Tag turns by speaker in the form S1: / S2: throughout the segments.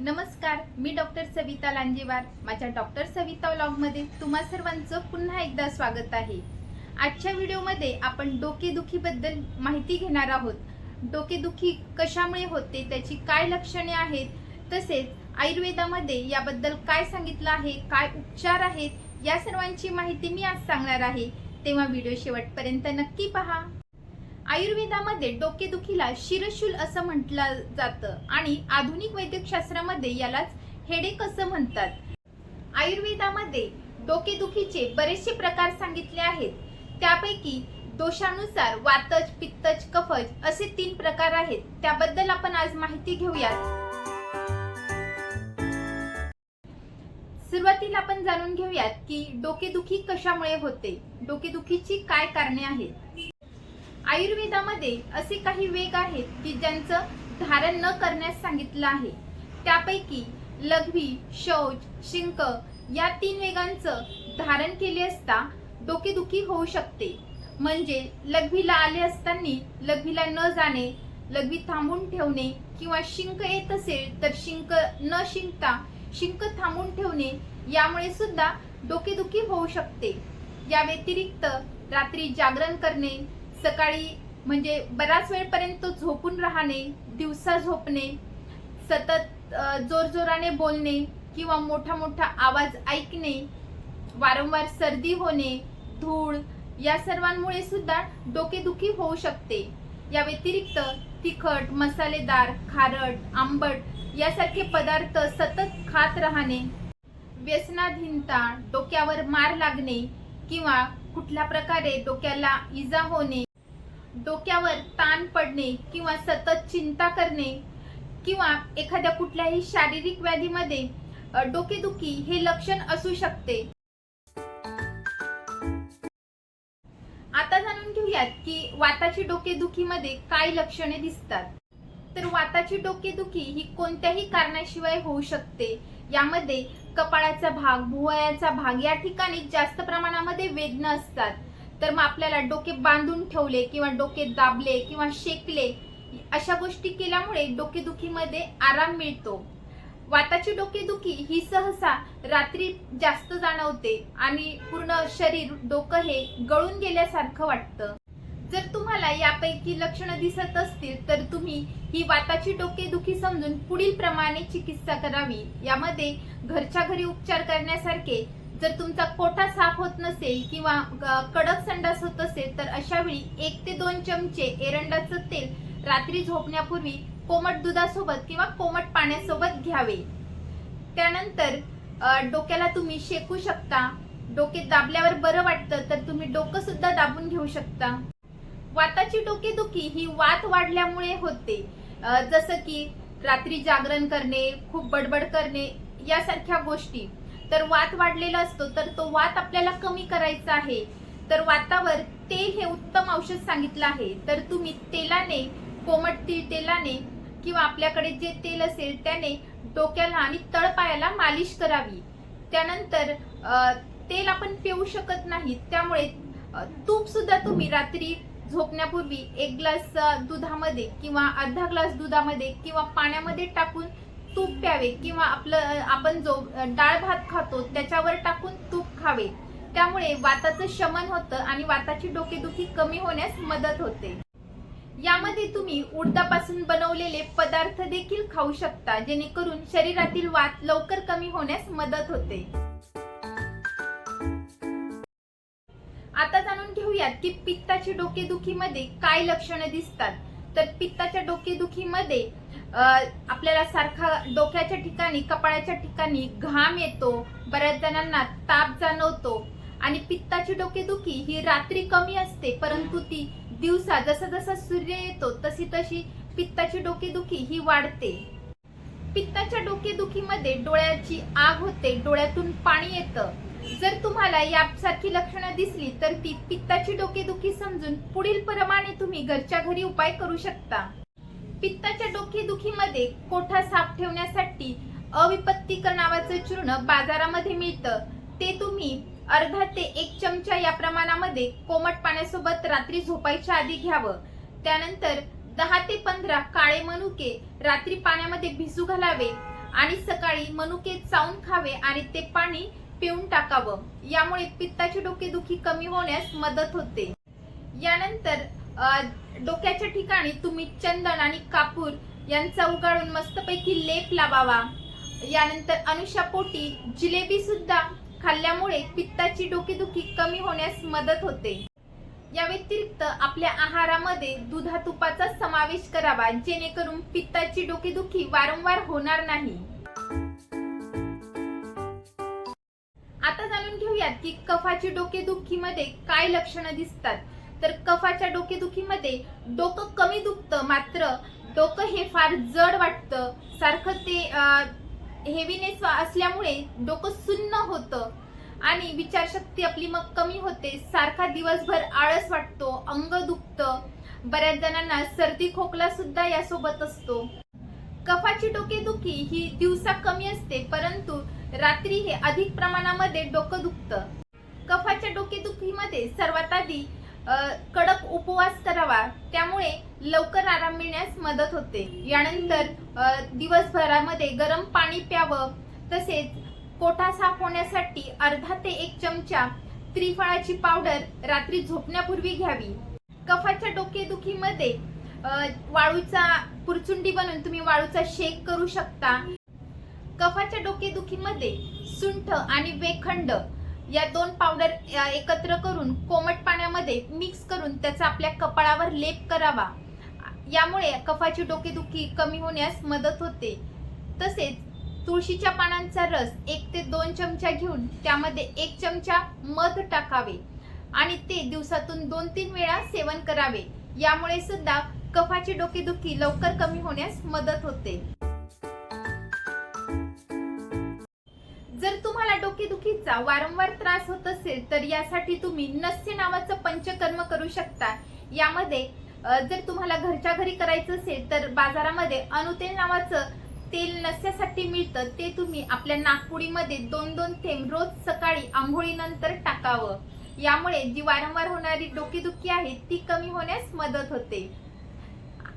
S1: नमस्कार मी डॉक्टर सविता लांजेवार. माझ्या डॉक्टर सविता व्लॉगमध्ये तुम्हा सर्वांचं पुन्हा एकदा स्वागत आहे. आजच्या व्हिडिओमध्ये आपण डोकेदुखीबद्दल माहिती घेणार आहोत. डोकेदुखी कशामुळे होते त्याची काय लक्षणे आहेत तसेच आयुर्वेदामध्ये याबद्दल काय सांगितलं आहे काय उपचार आहेत या सर्वांची माहिती मी आज सांगणार आहे. तेव्हा व्हिडिओ शेवटपर्यंत नक्की पहा. आयुर्वेदामध्ये डोकेदुखीला शिरशूल असं म्हटलं जातं आणि आधुनिक वैद्यकशास्त्रामध्ये यालाच हेडेक असं म्हणतात. आयुर्वेदामध्ये डोकेदुखीचे बरेचसे प्रकार सांगितले आहेत. त्यापैकी दोषानुसार वातज पित्तज कफज असे तीन प्रकार आहेत. त्याबद्दल आपण आज माहिती घेऊयात. सुरुवातीला आपण जाणून घेऊयात की डोकेदुखी कशामुळे होते? डोकेदुखीची काय कारणे आहेत? आयुर्वेदामध्ये असे काही वेग आहेत की ज्यांचं धारण न करण्यास सांगितलं आहे. त्यापैकी लघवी शौच शिंक या तीन वेगांचं धारण केले असता डोकेदुखी होऊ शकते. म्हणजे लघवीला आले असताना लघवीला न जाणे लघवी थांबून ठेवणे किंवा शिंक येत असेल तर शिंक न शिंकता शिंक थांबून ठेवणे यामुळे सुद्धा डोकेदुखी होऊ शकते. या व्यतिरिक्त रात्री जागरण करणे सकाळी म्हणजे बराच वेळपर्यंत झोपून राहणे दिवसा झोपणे सतत जोरजोराने बोलणे किंवा मोठा मोठा आवाज ऐकणे वारंवार सर्दी होणे धूळ या सर्वांमुळे सुद्धा डोकेदुखी होऊ शकते. या व्यतिरिक्त तिखट मसालेदार खारट आंबट यासारखे पदार्थ सतत खात राहणे व्यसनाधीनता डोक्यावर मार लागणे किंवा कुठल्या प्रकारे डोक्याला इजा होणे डोक्यावर ताण पडणे किंवा सतत चिंता करणे किंवा एखाद्या कुठल्याही शारीरिक व्याधीमध्ये डोकेदुखी हे लक्षण असू शकते. आता जाणून घेऊयात की वाताची डोकेदुखीमध्ये काय लक्षणे दिसतात. तर वाताची डोकेदुखी ही कोणत्याही कारणाशिवाय होऊ शकते. यामध्ये कपाळाचा भाग भुवयाचा भाग या ठिकाणी जास्त प्रमाणामध्ये वेदना असतात. तर मग आपल्याला डोके बांधून ठेवले किंवा डोके दाबले किंवा शेकले अशा गोष्टी केल्यामुळे डोकेदुखीमध्ये आराम मिळतो. वाताची डोकेदुखी ही सहसा रात्री जास्त जाणवते आणि पूर्ण शरीर डोकं हे गळून गेल्यासारखं वाटतं. जर तुम्हाला यापैकी लक्षणं दिसत असतील तर तुम्ही ही वाताची डोकेदुखी समजून पुढील प्रमाणे चिकित्सा करावी. यामध्ये घरच्या घरी उपचार करण्यासारखे जर तुमचा कोठा साफ होत नसेल किंवा कडक संडास होत असेल तर अशा वेळी एक ते दोन चमचे एरंडाचं तेल रात्री झोपण्यापूर्वी कोमट दुधासोबत किंवा कोमट पाण्यासोबत घ्यावे. त्यानंतर डोक्याला तुम्ही शेकू शकता. डोके दाबल्यावर बरं वाटतं तर तुम्ही डोकं सुद्धा दाबून घेऊ शकता. वाताची डोकेदुखी ही वात वाढल्यामुळे होते. जसं की रात्री जागरण करणे खूप बडबड करणे यासारख्या गोष्टी. तर वात वाढलेला असतो तर तो वात आपल्याला कमी करायचा आहे. तर वातावर तेल हे उत्तम औषध सांगितलं आहे. तर तुम्ही तेलाने कोमट तीळ तेलाने किंवा आपल्याकडे जे तेल असेल त्याने डोक्याला आणि तळपायाला मालिश करावी. त्यानंतर तेल आपण पिऊ शकत नाही. त्यामुळे तूप सुद्धा तुम्ही रात्री झोपण्यापूर्वी एक ग्लास दुधामध्ये किंवा अर्धा ग्लास दुधामध्ये किंवा पाण्यामध्ये टाकून तूप प्यावे किंवा आपलं आपण जो डाळ भात खातो त्याच्यावर टाकून तूप खावे. त्यामुळे वाताचं शमन होतं आणि वाताची डोकेदुखी कमी होण्यास मदत होते. यामध्ये तुम्ही उडदापासून बनवलेले पदार्थ देखील खाऊ शकता जेणेकरून शरीरातील वात लवकर कमी होण्यास मदत होते. आता जाणून घेऊयात की पित्ताची डोकेदुखीमध्ये काय लक्षणं दिसतात. तर पित्ताच्या डोकेदुखीमध्ये मध्ये आपल्याला सारखा डोक्याच्या ठिकाणी कपाळाच्या ठिकाणी घाम येतो बऱ्याच जणांना ताप जाणवतो. आणि पित्ताची डोकेदुखी ही रात्री कमी असते परंतु ती दिवसा जसा जसा सूर्य येतो तशी तशी पित्ताची डोकेदुखी ही वाढते. पित्ताच्या डोकेदुखीमध्ये डोळ्याची आग होते डोळ्यातून पाणी येतं. जर तुम्हाला यासारखी लक्षणं दिसली तर ती पित्ताची डोकेदुखी समजून पुढील प्रमाणे तुम्ही घरच्या घरी उपाय करू शकता. पित्ताच्या डोकेदुखीमध्ये कोठा साफ ठेवण्यासाठी अविपत्तिकर नावाचं चूर्ण बाजारामध्ये मिळतं. ते तुम्ही अर्धा ते एक चमचा या प्रमाणामध्ये कोमट पाण्यासोबत रात्री झोपायच्या आधी घ्यावं. त्यानंतर दहा ते पंधरा काळे मनुके रात्री पाण्यामध्ये भिजू घालावे आणि सकाळी मनुके चावून खावे आणि ते पाणी पिऊन टाकावं. यामुळे पित्ताची डोकेदुखी कमी होण्यास मदत होते. यानंतर डोक्याच्या ठिकाणी तुम्ही चंदन आणि कापूर यांचा उगाळून मस्तपैकी लेप लावावा. यानंतर अनुषापोटी जिलेबी सुद्धा खाल्ल्यामुळे पित्ताची डोकेदुखी कमी होण्यास मदत होते. या व्यतिरिक्त आपल्या आहारामध्ये दुधा तुपाचा समावेश करावा जेणेकरून पित्ताची डोकेदुखी वारंवार होणार नाही. आता जाणून घेऊयात की कफाची डोकेदुखीमध्ये काय लक्षणं दिसतात. तर कफाच्या डोकेदुखीमध्ये डोकं कमी दुखतं मात्र डोकं हे फार जड वाटतं. सारखं ते हेवीनेस असल्यामुळे डोकं सुन्न होतं. आणि विचारशक्ती आपली मग कमी होते. सारखा दिवसभर आळस वाटतो अंग दुखतं. बऱ्याच जणांना सर्दी खोकला सुद्धा यासोबत असतो. कफाची डोकेदुखी ही दिवसा कमी असते परंतु रात्री हे अधिक प्रमाणामध्ये डोकं दुखतं. कफाच्या डोकेदुखीमध्ये सर्वात आधी कडक उपवास करावा. त्यामुळे लवकर आराम मिळण्यास मदत होते. यानंतर दिवसभरामध्ये गरम पाणी प्यावं. तसेच कोठा साफ होण्यासाठी अर्धा ते एक चमचा त्रिफळाची पावडर रात्री झोपण्यापूर्वी घ्यावी. कफाच्या डोकेदुखीमध्ये वाळूचा पुरचुंडी बनवून तुम्ही वाळूचा शेक करू शकता. कफाच्या डोकेदुखीमध्ये सुंठ आणि वेखंड या दोन पावडर एकत्र करून कोमट पाण्यामध्ये मिक्स करून त्याचा आपल्या कपाळावर लेप करावा. यामुळे कफाची डोकेदुखी कमी होण्यास मदत होते. तसेच तुळशीच्या पानांचा रस एक ते दोन चमचा घेऊन त्यामध्ये एक चमचा मध टाकावे आणि ते दिवसातून दोन तीन वेळा सेवन करावे. यामुळे सुद्धा कफाची डोकेदुखी लवकर कमी होण्यास मदत होते. डोकेदुखीचा वारंवार त्रास होत असेल तर यासाठी तुम्ही नस्य नावाचं पंचकर्म करू शकता. यामध्ये जर तुम्हाला घरच्या घरी करायचं असेल तर बाजारामध्ये अनुतेल नावाचं तेल नस्यासाठी मिळतं. ते तुम्ही आपल्या नागपुडीमध्ये दोन दोन थेंब रोज सकाळी आंघोळीनंतर टाकावं. यामुळे जी वारंवार होणारी डोकेदुखी आहे ती कमी होण्यास मदत होते.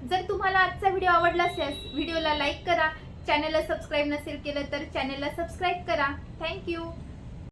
S1: जर तुम्हाला आजचा व्हिडिओ आवडला असेल व्हिडिओला लाईक करा. चॅनलला सबस्क्राईब नसेल केलं तर चॅनलला सबस्क्राईब करा. थँक्यू